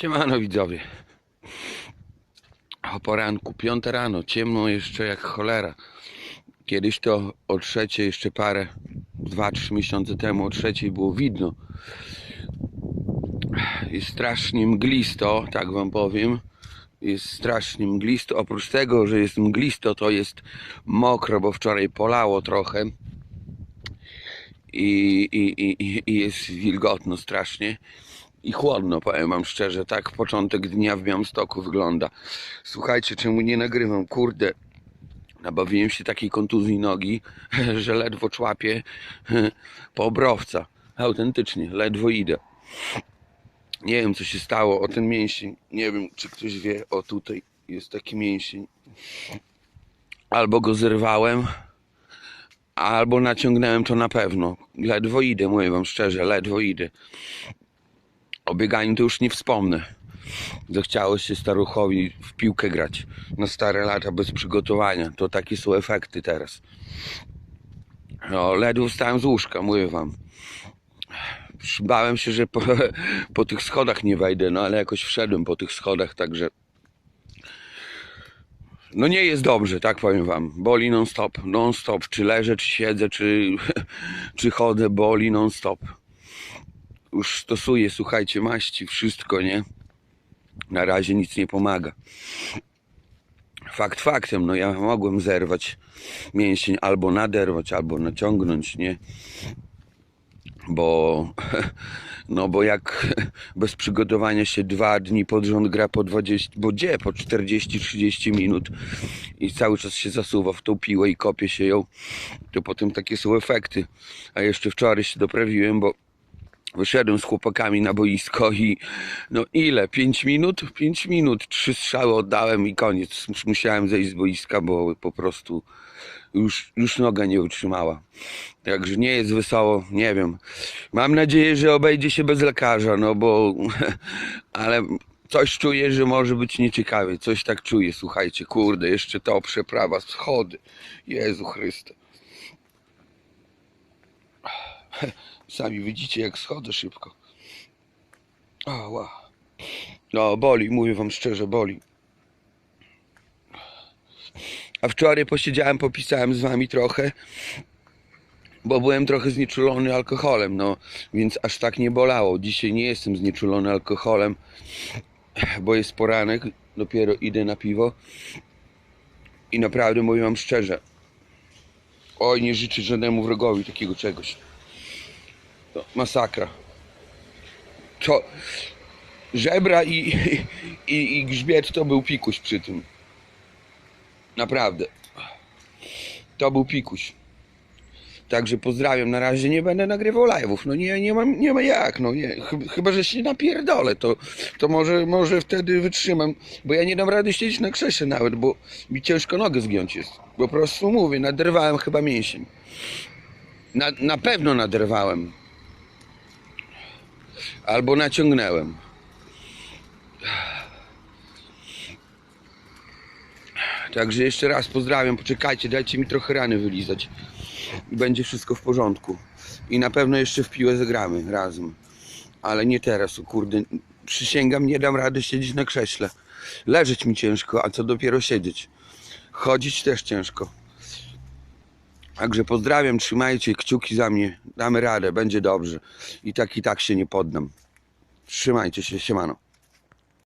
Siemano widzowie. O poranku, piąte rano, ciemno jeszcze jak cholera. Kiedyś to o trzeciej, jeszcze parę, dwa, trzy miesiące temu o trzeciej było widno. Jest strasznie mglisto, tak wam powiem. Jest strasznie mglisto. Oprócz tego, że jest mglisto, to jest mokro, bo wczoraj polało trochę. I, i, i, i- i jest wilgotno strasznie i chłodno, powiem wam szczerze, tak początek dnia w Białymstoku wygląda. Słuchajcie, czemu nie nagrywam? Kurde, nabawiłem się takiej kontuzji nogi, że ledwo człapię po obrowca. Autentycznie, ledwo idę. Nie wiem, co się stało o ten mięsień. Nie wiem, czy ktoś wie. O, tutaj jest taki mięsień. Albo go zerwałem, albo naciągnąłem to na pewno. Ledwo idę, mówię wam szczerze, ledwo idę. O bieganiu to już nie wspomnę. Zachciało się staruchowi w piłkę grać na stare lata bez przygotowania. To takie są efekty teraz. No, ledwo wstałem z łóżka, mówię wam. Bałem się, że po, po tych schodach nie wejdę, no ale jakoś wszedłem po tych schodach, także no nie jest dobrze, tak powiem wam. Boli non stop, non stop. Czy leżę, czy siedzę, czy, czy chodzę, boli non stop już stosuję, słuchajcie, maści, wszystko, nie? Na razie nic nie pomaga. Fakt faktem, no ja mogłem zerwać mięsień, albo naderwać, albo naciągnąć, nie? Bo, no bo jak bez przygotowania się dwa dni pod rząd gra po 20, bo gdzie? Po 40-30 minut i cały czas się zasuwa w tą piłę i kopie się ją, to potem takie są efekty. A jeszcze wczoraj się doprawiłem, bo Wyszedłem z chłopakami na boisko i no ile? 5 minut? 5 minut. Trzy strzały oddałem i koniec. Mus- Musiałem zejść z boiska, bo po prostu już, już noga nie utrzymała. Także nie jest wesoło, nie wiem. Mam nadzieję, że obejdzie się bez lekarza, no bo ale coś czuję, że może być nieciekawie. Coś tak czuję, słuchajcie, kurde, jeszcze to przeprawa, schody. Jezu Chryste. Sami widzicie, jak schodzę szybko. Wow. No, boli, mówię wam szczerze, boli. A wczoraj posiedziałem, popisałem z wami trochę, bo byłem trochę znieczulony alkoholem, no, więc aż tak nie bolało. Dzisiaj nie jestem znieczulony alkoholem, bo jest poranek, dopiero idę na piwo. I naprawdę mówię wam szczerze, oj, nie życzę żadnemu wrogowi takiego czegoś. Masakra. To żebra i, i, i grzbiet to był pikuś przy tym. Naprawdę. To był pikuś. Także pozdrawiam. Na razie nie będę nagrywał live'ów. No nie, nie, mam, nie ma jak. No nie. Chyba, że się napierdolę, to, to może, może wtedy wytrzymam. Bo ja nie dam rady siedzieć na krześle nawet, bo mi ciężko nogę zgiąć jest. Po prostu mówię, naderwałem chyba mięsień. Na, na pewno naderwałem. Albo naciągnęłem. Także jeszcze raz pozdrawiam. Poczekajcie, dajcie mi trochę rany wylizać. Będzie wszystko w porządku. I na pewno jeszcze w piłę zagramy razem. Ale nie teraz, o kurde. Przysięgam, nie dam rady siedzieć na krześle. Leżeć mi ciężko, a co dopiero siedzieć. Chodzić też ciężko. Także pozdrawiam, trzymajcie kciuki za mnie. Damy radę, będzie dobrze. I tak i tak się nie poddam. Trzymajcie się, siemano.